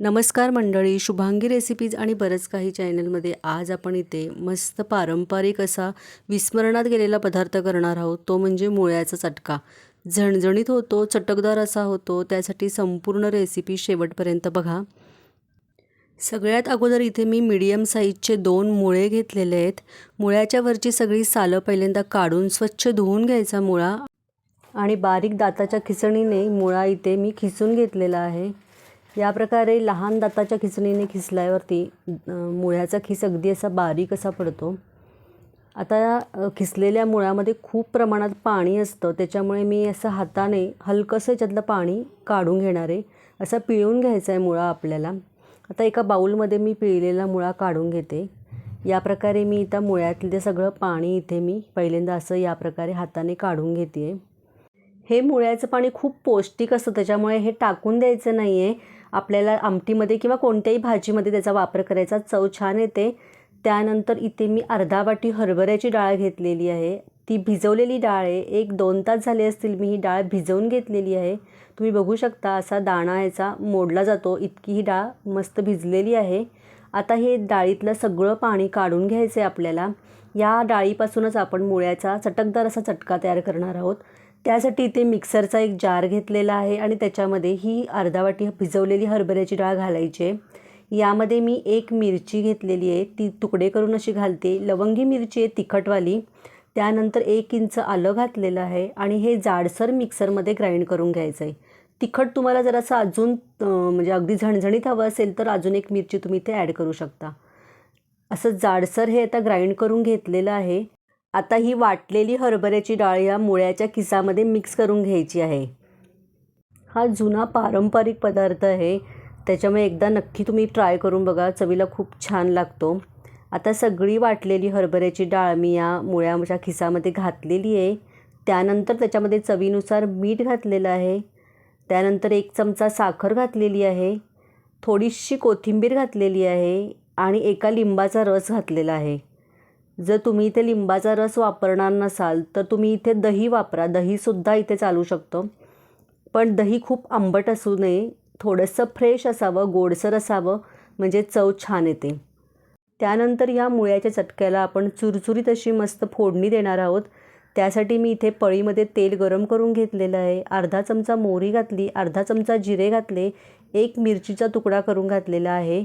नमस्कार मंडळी शुभांगी रेसिपीज आणि बरंच काही चॅनलमध्ये आज आपण इथे मस्त पारंपरिक असा विस्मरणात गेलेला पदार्थ करणार आहोत. तो म्हणजे मुळ्याचा चटका. झणझणीत होतो चटकदार असा होतो त्यासाठी संपूर्ण रेसिपी शेवटपर्यंत बघा. सगळ्यात अगोदर इथे मी मीडियम साईजचे दोन मुळे घेतलेले आहेत. मुळ्याच्या वरची सगळी सालं पहिल्यांदा काढून स्वच्छ धुवून घ्यायचा मुळा. आणि बारीक दाताच्या खिसणीने मुळा इथे मी खिसून घेतलेला आहे. या प्रकारे लहान दाताच्या खिचणीने खिसल्यावरती मुळ्याचा खिस अगदी असा बारीक असा पडतो. आता खिसलेल्या मुळामध्ये खूप प्रमाणात पाणी असतं. त्याच्यामुळे मी असं हाताने हलकंसं याच्यातलं पाणी काढून घेणार आहे. असा पिळून घ्यायचा आहे मुळा आपल्याला. आता एका बाऊलमध्ये मी पिळलेला मुळा काढून घेते. या प्रकारे मी इथं मुळ्यातलं सगळं पाणी इथे मी पहिल्यांदा असं या प्रकारे हाताने काढून घेते. हे मुळ्याचं पाणी खूप पौष्टिक असतं. त्याच्यामुळे हे टाकून द्यायचं नाही आहे आपल्याला आमटीमध्ये किंवा कोणत्याही भाजीमध्ये त्याचा वापर करायचा. चव छान येते. त्यानंतर इथे मी अर्धा वाटी हरभऱ्याची डाळ घेतलेली आहे. ती भिजवलेली डाळ आहे. एक दोन तास झाले असतील मी ही डाळ भिजवून घेतलेली आहे. तुम्ही बघू शकता असा दाणा याचा मोडला जातो. इतकी ही डाळ मस्त भिजलेली आहे. आता हे डाळीतलं सगळं पाणी काढून घ्यायचं आहे आपल्याला. या डाळीपासूनच आपण मुळ्याचा चटकदार असा चटका तयार करणार आहोत. त्यासाठी इथे मिक्सरचा एक जार घेतलेला आहे आणि त्याच्यामध्ये ही अर्धा वाटी भिजवलेली हरभऱ्याची डाळ घालायची आहे. यामध्ये मी एक मिरची घेतलेली आहे. ती तुकडे करून अशी घालते. लवंगी मिरची आहे तिखटवाली. त्यानंतर एक इंच आलं घातलेलं आहे आणि हे जाडसर मिक्सरमध्ये ग्राइंड करून घ्यायचं आहे तिखट तुम्हाला जर असं अजून म्हणजे अगदी झणझणीत हवं असेल तर अजून एक मिरची तुम्ही इथे ॲड करू शकता. असं जाडसर हे आता ग्राइंड करून घेतलेलं आहे. आता ही वाटलेली हरभऱ्याची डाळ या मुळ्याच्या किसामध्ये मिक्स करून घ्यायची आहे. हा जुना पारंपरिक पदार्थ आहे. त्याच्यामुळे एकदा नक्की तुम्ही ट्राय करून बघा. चवीला खूप छान लागतो. आता सगळी वाटलेली हरभऱ्याची डाळ मी या मुळ्याच्या खिसामध्ये घातलेली आहे. त्यानंतर त्याच्यामध्ये चवीनुसार मीठ घातलेलं आहे. त्यानंतर एक चमचा साखर घातलेली आहे. थोडीशी कोथिंबीर घातलेली आहे आणि एका लिंबाचा रस घातलेला आहे. जर तुम्ही इथे लिंबाचा रस वापरणार नसाल तर तुम्ही इथे दही वापरा. दहीसुद्धा इथे चालू शकतं. पण दही खूप आंबट असू नये. थोडंसं फ्रेश असावं गोडसर असावं म्हणजे चव छान येते. त्यानंतर या मुळ्याच्या चटक्याला आपण चुरचुरीत अशी मस्त फोडणी देणार आहोत. त्यासाठी मी इथे पळीमध्ये तेल गरम करून घेतलेलं आहे. अर्धा चमचा मोहरी घातली अर्धा चमचा जिरे घातले एक मिरचीचा तुकडा करून घातलेला आहे.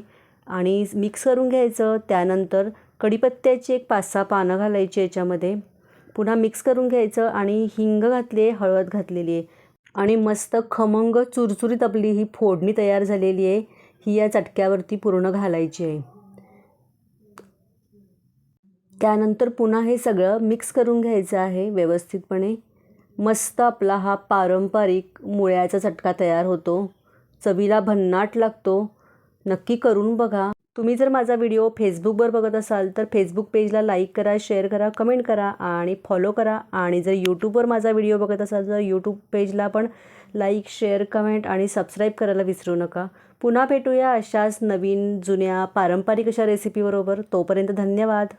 आणि मिक्स करून घ्यायचं. त्यानंतर कढीपत्त्याची एक पाच सहा पानं घालायची याच्यामध्ये. पुन्हा मिक्स करून घ्यायचं आणि हिंग घातली आहे हळद घातलेली आहे. आणि मस्त खमंग चुरचुरीत आपली ही फोडणी तयार झालेली आहे. ही या चटक्यावरती पूर्ण घालायची आहे. त्यानंतर पुन्हा हे सगळं मिक्स करून घ्यायचं आहे व्यवस्थितपणे. मस्त आपला हा पारंपरिक मुळ्याचा चटका तयार होतो. चवीला भन्नाट लागतो. नक्की करून बघा. तुम्ही जर माझा व्हिडिओ फेसबुकवर बघत असाल तर फेसबुक पेजला लाईक करा शेअर करा कमेंट करा आणि फॉलो करा. आणि जर यूट्यूबवर माझा व्हिडिओ बघत असाल तर यूट्यूब पेजला पण लाईक शेअर कमेंट आणि सबस्क्राईब करायला विसरू नका. पुन्हा भेटूया अशाच नवीन जुन्या पारंपरिक अशा रेसिपीबरोबर तोपर्यंत धन्यवाद.